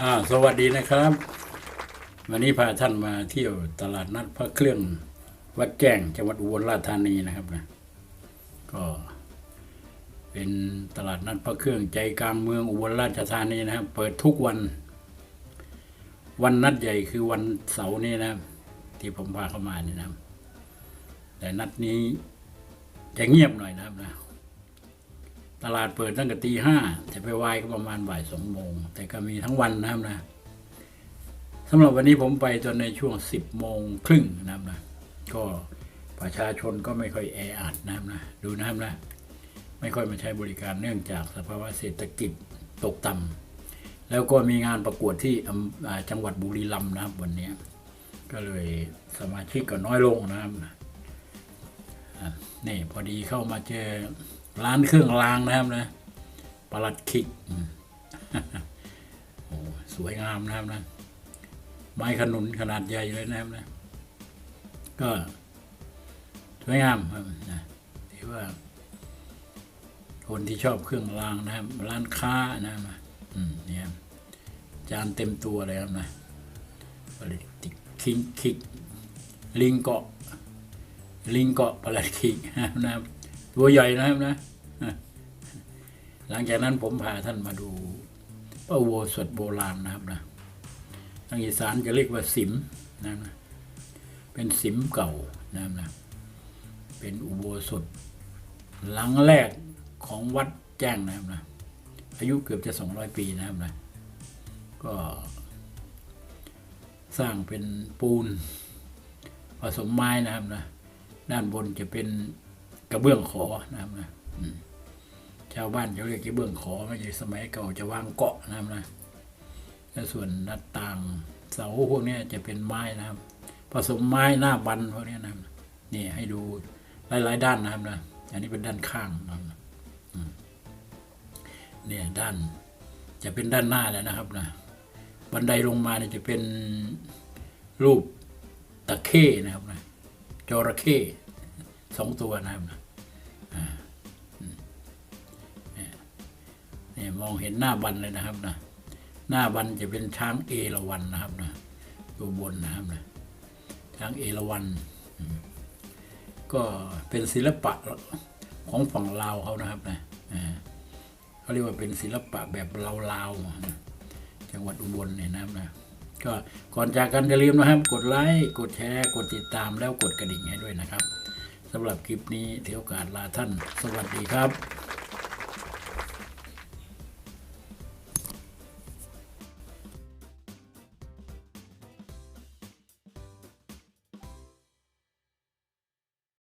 อ่าสวัสดีนะครับ วันนี้พาท่านมาเที่ยวตลาดนัดพระเครื่องวัดแจ้งจังหวัดอุบลราชธานีนะครับนะก็เป็นตลาดนัดพระเครื่องใจกลางเมืองอุบลราชธานีนะครับ เปิดทุกวัน วันนัดใหญ่คือวันเสาร์นี้นะที่ผมพาเข้ามานี่นะแต่นัดนี้จะเงียบหน่อยนะครับนะ ตลาดเปิดตั้งแต่ตีห้าแต่ไปวายก็ประมาณบ่ายสองโมง แต่ก็มีทั้งวันนะครับนะสำหรับวันนี้ผมไปตอนในช่วงสิบโมงครึ่งนะครับนะก็ประชาชนก็ไม่ค่อยแออัดนะครับนะดูนะครับนะไม่ค่อยมาใช้บริการเนื่องจากสภาวะเศรษฐกิจตกต่ำแล้วก็มีงานประกวดที่จังหวัดบุรีรัมย์นะครับวันนี้ ก็เลยสมาชิกก็น้อยลงนะครับนี่พอดีเข้ามาเจอ ร้านเครื่องรางนะครับนะประหลัดคิกโอ้สวยงามนะครับนะ ไม้ขนุนขนาดใหญ่เลยนะครับนะ ก็สวยงามครับนะถือว่า คนที่ชอบเครื่องรางนะครับ ร้านค้านะครับอืมเนี่ยจานเต็มตัวเลยครับนะผลิตคิงคิกลิงเกาะลิงเกาะประหลัดคิกนะครับ ตัวใหญ่นะครับนะ หลังจากนั้นผมพาท่านมาดูพระอุโบสถโบราณนะครับนะทางอีสานจะเรียกว่าสิมนะนะ เป็นสิมเก่านะครับนะ เป็นอุโบสถ หลังแรกของวัดแจ้งนะครับนะ อายุเกือบจะสองร้อยปีนะครับนะ ก็สร้างเป็นปูนผสมไม้นะครับนะ ด้านบนจะเป็น กระเบื้องขอนะครับนะชาวบ้านจะเรียกกระเบื้องขอไม่ใช่สมัยเก่าจะวางเกาะนะครับนะและส่วนหน้าต่างเสาพวกนี้จะเป็นไม้นะครับ ผสมไม้หน้าบันพวกนี้นะครับนี่ให้ดูหลายๆด้านนะครับนะอันนี้เป็นด้านข้างนะครับเนี่ยด้านจะเป็นด้านหน้าแล้วนะครับนะบันไดลงมาเนี่ยจะเป็นรูปตะเข้นะครับนะจระเข้สองตัวนะครับนะ นี่มองเห็นหน้าบันเลยนะครับนะหน้าบันจะเป็นช้างเอราวัณนะครับนะตัวบนนะครับนะช้างเอราวัณอืมก็เป็นศิลปะของฝั่งลาวเขานะครับนะเขาเรียกว่าเป็นศิลปะแบบลาวๆนะจังหวัดอุบลเนี่ยนะครับนะก็ก่อนจากกันอย่าลืมนะครับ กดไลค์กดแชร์ กดติดตามแล้วกดกระดิ่งให้ด้วยนะครับสำหรับคลิปนี้เที่ยวกาสลาท่าน สวัสดีครับ